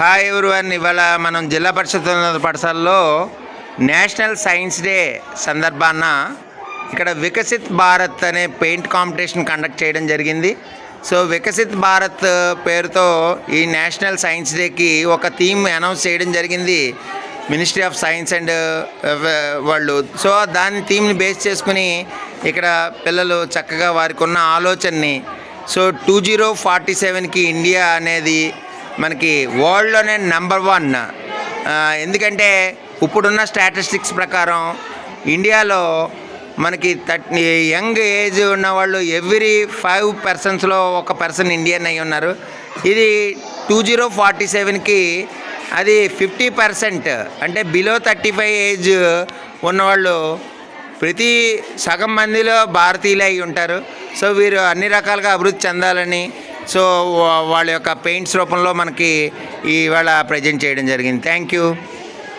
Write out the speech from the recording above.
Hi everyone ఇవాళ మనం జిల్లా పరిషత్ ఉన్నత పాఠశాలలో నేషనల్ సైన్స్ డే సందర్భాన ఇక్కడ వికసిత్ భారత్ అనే పెయింట్ కాంపిటీషన్ కండక్ట్ చేయడం జరిగింది. సో వికసిత్ భారత్ పేరుతో ఈ నేషనల్ సైన్స్ డేకి ఒక థీమ్ అనౌన్స్ చేయడం జరిగింది. మినిస్ట్రీ ఆఫ్ సైన్స్ అండ్ వాళ్ళు సో దాని థీమ్ని బేస్ చేసుకుని ఇక్కడ పిల్లలు చక్కగా వారికి ఉన్న ఆలోచనని. సో టూ జీరో ఫార్టీ సెవెన్కి ఇండియా అనేది మనకి వరల్డ్లోనే నెంబర్ వన్ ఎందుకంటే ఇప్పుడున్న స్టాటిస్టిక్స్ ప్రకారం ఇండియాలో మనకి థర్టీ యంగ్ ఏజ్ ఉన్న వాళ్ళు ఎవ్రీ ఫైవ్ పర్సన్స్లో ఒక పర్సన్ ఇండియన్ అయి ఉన్నారు. ఇది టూ జీరో ఫార్టీ సెవెన్కి అది ఫిఫ్టీ పర్సెంట్ అంటే బిలో థర్టీ ఫైవ్ ఏజ్ ఉన్నవాళ్ళు ప్రతి సగం మందిలో భారతీయులు అయి ఉంటారు. సో వీరు అన్ని రకాలుగా అభివృద్ధి చెందాలని సో వా- వాళ్ళ యొక్క పెయింట్స్ రూపంలో మనకి ఇవాళ ప్రజెంట్ చేయడం జరిగింది. Thank you.